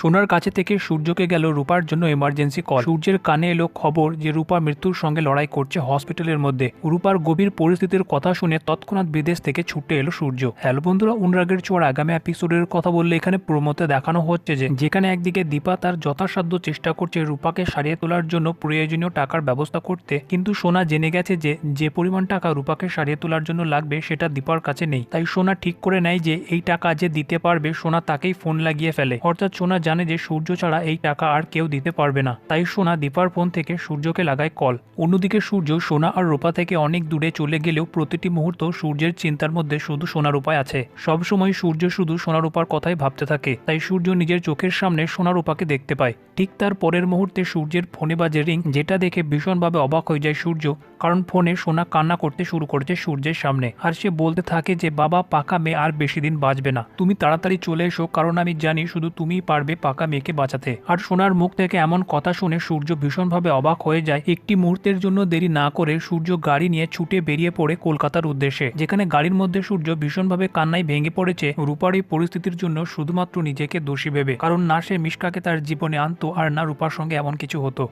সোনার কাছে থেকে সূর্যকে গেল রূপার জন্য এমার্জেন্সি কল সূর্যের কানে এলো খবর যে রূপা মৃত্যুর সঙ্গে লড়াই করছে হসপিটালের মধ্যে। রূপার গভীর পরিস্থিতির কথা শুনে তৎক্ষণাৎ বিদেশ থেকে ছুটে এলো সূর্য। হ্যালো বন্ধুরা, অনুরাগের চোয়ার আগামী এপিসোডের কথা বললে এখানে প্রমোতে দেখানো হচ্ছে যে, যেখানে একদিকে দীপা তার যথাসাধ্য চেষ্টা করছে রূপাকে সারিয়ে তোলার জন্য প্রয়োজনীয় টাকার ব্যবস্থা করতে, কিন্তু সোনা জেনে গেছে যে যে পরিমাণ টাকা রূপাকে সারিয়ে তোলার জন্য লাগবে সেটা দীপার কাছে নেই। তাই সোনা ঠিক করে নেয় যে, এই টাকা যে দিতে পারবে, সোনা তাকেই ফোন লাগিয়ে ফেলে। অর্থাৎ সোনা জানে যে সূর্য ছাড়া এই টাকা আর কেউ দিতে পারবে না। তাই সোনা দীপার ফোন থেকে সূর্যকে লাগায় কল। অন্যদিকে সূর্য সোনা আর রূপা থেকে অনেক দূরে চলে গেলেও প্রতিটি মুহূর্ত সূর্যের চিন্তার মধ্যে শুধু সোনার উপায় আছে। সবসময় সূর্য শুধু সোনার উপার কথাই ভাবতে থাকে। তাই সূর্য নিজের চোখের সামনে সোনার উপাকে দেখতে পায়। ঠিক তার পরের মুহূর্তে সূর্যের ফোনে বাজে রিং, যেটা দেখে ভীষণভাবে অবাক হয়ে যায় সূর্য। কারণ ফোনে সোনা কান্না করতে শুরু করেছে সূর্যের সামনে। আর সে বলতে থাকে যে, বাবা, পাকা মেয়ে আর বেশি দিন বাঁচবে না। তুমি তাড়াতাড়ি চলে এসো, কারণ আমি জানি শুধু তুমিই পারবে পাকা মেয়েকে বাঁচাতে। আর সোনার মুখ থেকে এমন কথা শুনে সূর্য ভীষণভাবে অবাক হয়ে যায়। একটি মুহূর্তের জন্য দেরি না করে সূর্য গাড়ি নিয়ে ছুটে বেরিয়ে পড়ে কলকাতার উদ্দেশ্যে, যেখানে গাড়ির মধ্যে সূর্য ভীষণভাবে কান্নায় ভেঙে পড়েছে। রূপার এই পরিস্থিতির জন্য শুধুমাত্র নিজেকে দোষী ভেবে, কারণ না সে মিশকাকে তার জীবনে আনতো, আর না রূপার সঙ্গে এমন কিছু হতো।